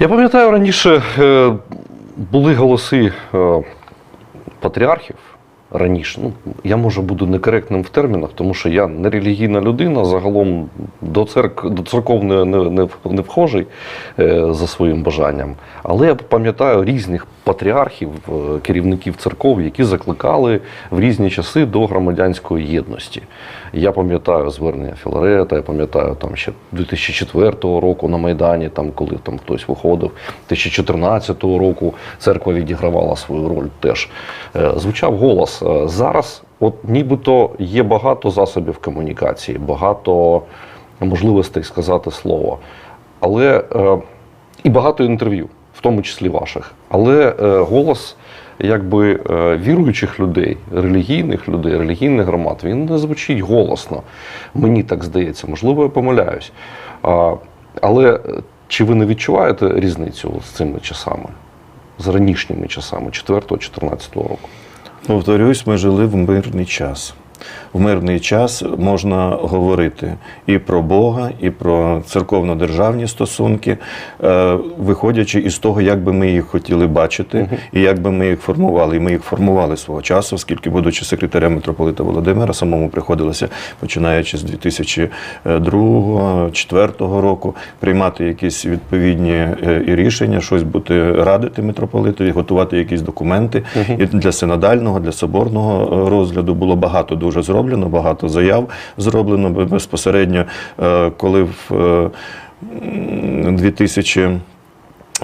Я пам'ятаю раніше е, були голоси е, патріархів. Раніше, ну я може буду некоректним в термінах, тому що я не релігійна людина, загалом до церк до церков не, не, не, вхожий е, за своїм бажанням. Але я пам'ятаю різних патріархів, е, керівників церков, які закликали в різні часи до громадянської єдності. Я пам'ятаю звернення Філарета, я пам'ятаю там ще 2004 року на Майдані, там коли там хтось виходив, 2014 року церква відігравала свою роль теж. Е, Звучав голос. Е, Зараз, от нібито є багато засобів комунікації, багато можливостей сказати слово. Але е, і багато інтерв'ю, в тому числі ваших. Але е, голос якби е, віруючих людей, релігійних людей, релігійних громад, він не звучить голосно. Мені так здається, можливо, я помиляюсь. Але е, чи ви не відчуваєте різницю з цими часами, з ранішніми часами, 4-14 року? Повторюсь, ми жили в мирний час. В мирний час можна говорити і про Бога, і про церковно-державні стосунки, е, виходячи із того, як би ми їх хотіли бачити, і як би ми їх формували. І ми їх формували свого часу, оскільки, будучи секретарем митрополита Володимира, самому приходилося, починаючи з 2002-2004 року, приймати якісь відповідні е, і рішення, щось бути радити митрополитові, готувати якісь документи. І для синодального, для соборного е, розгляду було багато дуже зроблено, багато заяв зроблено. Безпосередньо, е, коли в е, м, 2000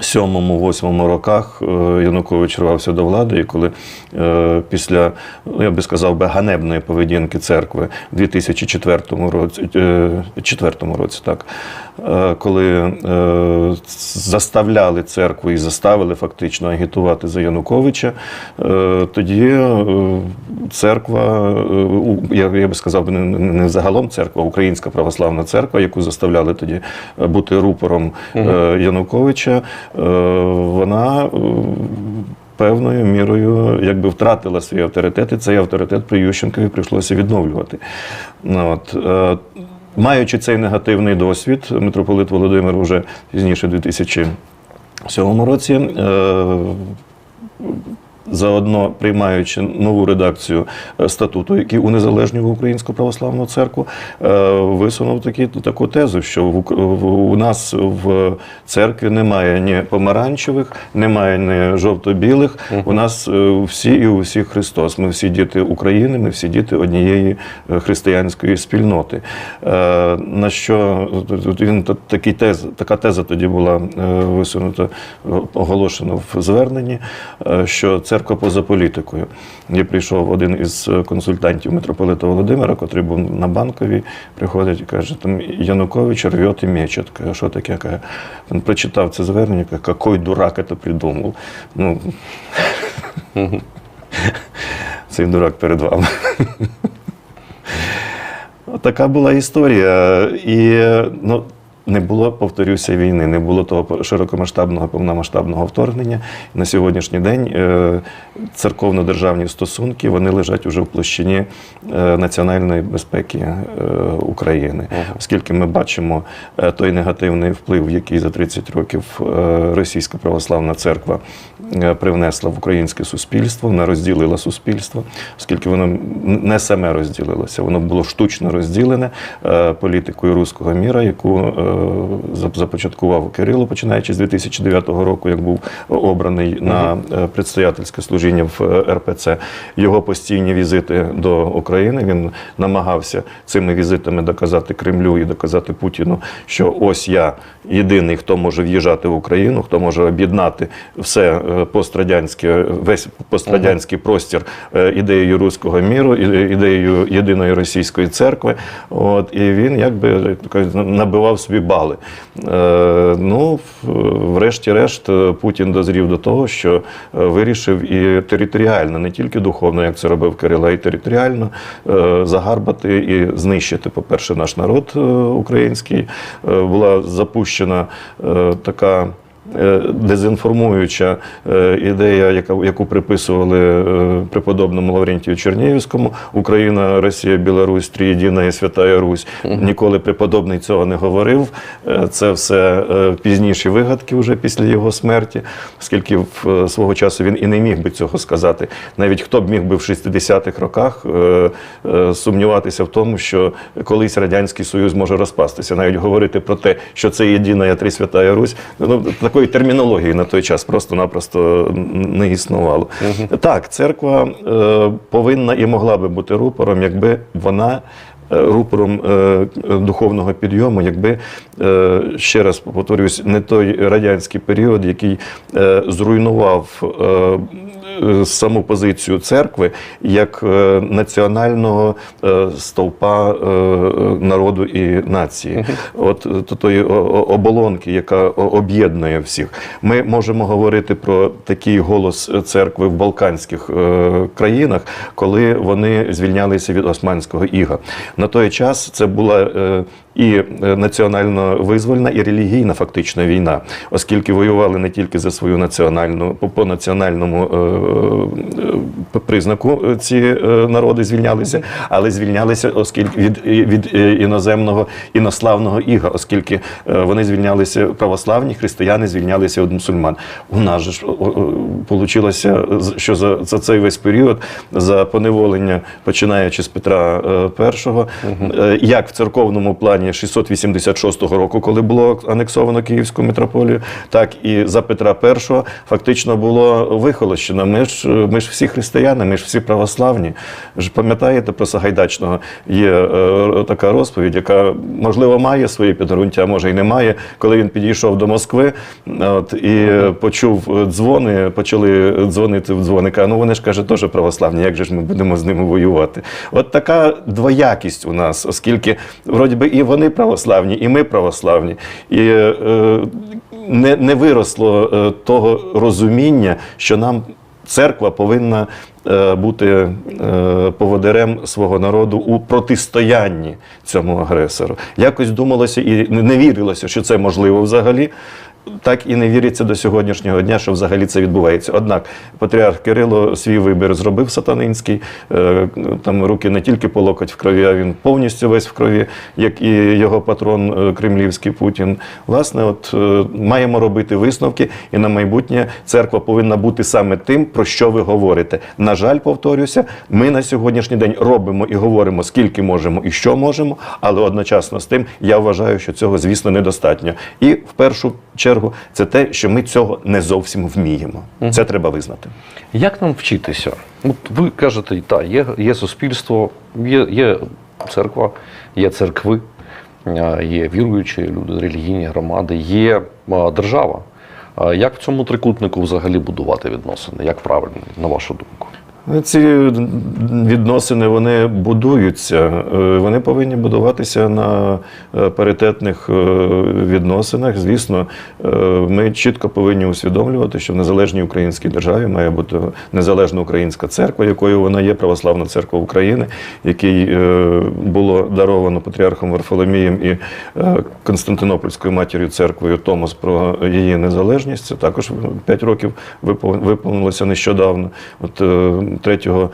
Сьомому-восьмому роках е, Янукович рвався до влади, і коли е, після, я би сказав, би, ганебної поведінки церкви в 2004 році, е, четвертому році, так, е, коли е, заставляли церкву і заставили фактично агітувати за Януковича, е, тоді е, церква, е, я, би сказав, не, загалом церква, а Українська православна церква, яку заставляли тоді е, бути рупором е, Януковича, е, вона е, певною мірою якби втратила свій авторитет, і цей авторитет при Ющенкові прийшлося відновлювати. Ну, От, е, маючи цей негативний досвід, митрополит Володимир вже пізніше, в 2007 році, е, заодно приймаючи нову редакцію е, статуту, який унезалежнював Українську православну церкву, е, висунув такі, таку тезу, що в, в- у нас в церкві немає ні помаранчевих, немає ні жовто-білих. У нас е, всі і у всіх Христос. Ми всі діти України, ми всі діти однієї християнської спільноти. На що він такий тез, така теза тоді була висунута, оголошена в зверненні, що церква поза політикою. І прийшов один із е, консультантів митрополита Володимира, котрий був на банковій, приходить і каже, там Янукович рвет і мечет. Що таке? Каже, він прочитав це звернення, каже, який дурак це придумав. Ну, цей дурак перед вами. Така була історія. І ну, не було, повторюся, війни, не було того широкомасштабного, повномасштабного вторгнення. На сьогоднішній день е, церковно-державні стосунки вони лежать уже в площині е, національної безпеки е, України, оскільки ми бачимо той негативний вплив, який за 30 років Російська православна церква привнесла в українське суспільство, вона розділила суспільство, оскільки воно не саме розділилося, воно було штучно розділене політикою руського міра, яку започаткував Кирило, починаючи з 2009 року, як був обраний на е, предстоятельське служіння в е, РПЦ. Його постійні візити до України. Він намагався цими візитами доказати Кремлю і доказати Путіну, що ось я єдиний, хто може в'їжджати в Україну, хто може об'єднати все е, пострадянське, весь пострадянський простір е, ідеєю руського міру, ідеєю єдиної російської церкви. От і він якби набивав собі бали. Е, ну, врешті-решт, е, Путін дозрів до того, що е, вирішив і територіально, не тільки духовно, як це робив Кирило, й територіально загарбати і знищити, по-перше, наш народ український. Була запущена така дезінформуюча е, ідея, яка, яку приписували е, преподобному Лаврентію Чернігівському, Україна, Росія, Білорусь, Трієдина і Святая Русь. Ніколи преподобний цього не говорив. Е, Це все е, пізніші вигадки вже після його смерті, оскільки в е, свого часу він і не міг би цього сказати. Навіть хто б міг би в 60-х роках е, е, сумніватися в тому, що колись Радянський Союз може розпастися, навіть говорити про те, що це єдина три святая Русь. Ну такої термінології на той час просто-напросто не існувало. Так, церква е, повинна і могла би бути рупором, якби вона. е, Рупором е, духовного підйому, якби е, ще раз повторюсь, не той радянський період, який е, зруйнував саму позицію церкви як е, національного е, стовпа е, народу і нації, от е, тої оболонки, яка об'єднує всіх. Ми можемо говорити про такий голос церкви в балканських е, країнах, коли вони звільнялися від османського іга. На той час це була е, і е, національно визвольна, і релігійна фактично війна, оскільки воювали не тільки за свою національну по, національному е, е, признаку е, ці е, народи звільнялися, але звільнялися, оскільки від, від е, іноземного інославного іга, оскільки е, вони звільнялися православні, християни звільнялися від мусульман. У нас же ж вийшло, що за, за цей весь період за поневолення, починаючи з Петра е, І, е, як в церковному плані 686 року, коли було анексовано Київську митрополію, так і за Петра І фактично було вихолощено. Ми ж, ми ж всі християни, ми ж всі православні. Ж пам'ятаєте про Сагайдачного? Є е, така розповідь, яка можливо має свої підґрунтя, а може і не має. Коли він підійшов до Москви от, і почув е, дзвони, почали дзвонити в дзвоника. Ну вони ж каже, теж православні. Як же ж ми будемо з ними воювати? От така двоякість у нас, оскільки вроді би і вони православні, і ми православні. І е, не, не виросло е, того розуміння, що нам церква повинна бути е, поводирем свого народу у протистоянні цьому агресору. Якось думалося і не вірилося, що це можливо взагалі. Так і не віриться до сьогоднішнього дня, що взагалі це відбувається. Однак патріарх Кирило свій вибір зробив сатанинський. Е, Там руки не тільки по локоть в крові, а він повністю весь в крові, як і його патрон е, кремлівський Путін. Власне, от е, маємо робити висновки, і на майбутнє церква повинна бути саме тим, про що ви говорите. На жаль, повторюся, ми на сьогоднішній день робимо і говоримо скільки можемо і що можемо, але одночасно з тим я вважаю, що цього, звісно, недостатньо. І в першу чергу це те, що ми цього не зовсім вміємо. Це треба визнати. Як нам вчитися? От ви кажете, так, є, є суспільство, є, є церква, є церкви, є віруючі люди, релігійні громади, є держава. Як в цьому трикутнику взагалі будувати відносини? Як правильно, на вашу думку? Ці відносини вони будуються. Е, Вони повинні будуватися на е, паритетних е, відносинах. Звісно, ми чітко повинні усвідомлювати, що в незалежній українській державі має бути незалежна українська церква, якою вона є, православна церква України, якій було даровано патріархом Варфоломієм і Константинопольською матір'ю церквою Томос про її незалежність. Це також 5 років випов- виповнилося нещодавно. От 3 е,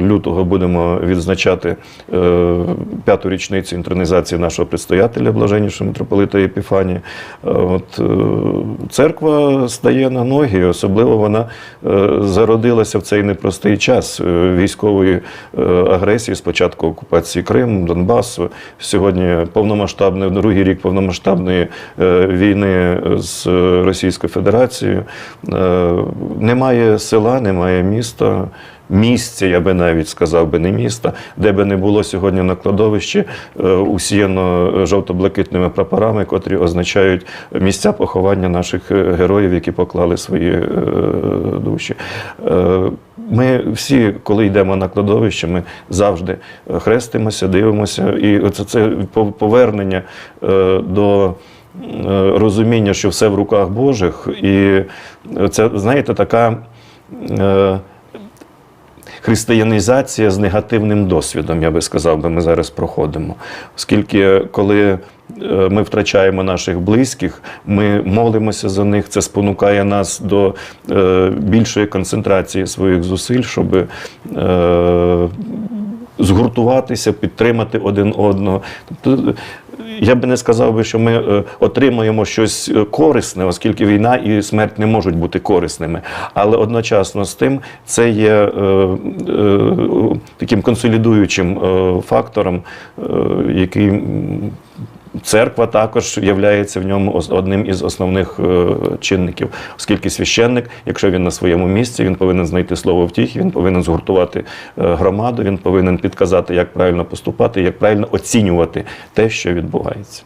лютого будемо відзначати е, п'яту річницю інтронізації нашого предстоятеля, блаженнішого митрополита Епіфанія. Е, От, церква стає на ноги, особливо вона зародилася в цей непростий час військової агресії, спочатку окупації Криму, Донбасу. Сьогодні повномасштабний, другий рік повномасштабної війни з Російською Федерацією. Немає села, немає міста. Місця, я би навіть сказав би не міста, де би не було сьогодні на кладовищі е, усіяно жовто-блакитними прапорами, котрі означають місця поховання наших е, героїв, які поклали свої е, душі. Ми всі, коли йдемо на кладовище, ми завжди хрестимося, дивимося, і оце це повернення до. Розуміння, що все в руках Божих, і це, знаєте, така християнізація з негативним досвідом, я би сказав, би ми зараз проходимо. Оскільки коли е, ми втрачаємо наших близьких, ми молимося за них. Це спонукає нас до е, більшої концентрації своїх зусиль, щоб е, згуртуватися, підтримати один одного. Тобто, я би не сказав би, що ми отримаємо отримуємо щось е, корисне, оскільки війна і смерть не можуть бути корисними. Але одночасно з тим це є е, е, таким консолідуючим е, фактором, е, який Церква також є в ньому одним із основних е, чинників, оскільки священник, якщо він на своєму місці, він повинен знайти слово втіхи, він повинен згуртувати е, громаду, він повинен підказати, як правильно поступати, як правильно оцінювати те, що відбувається.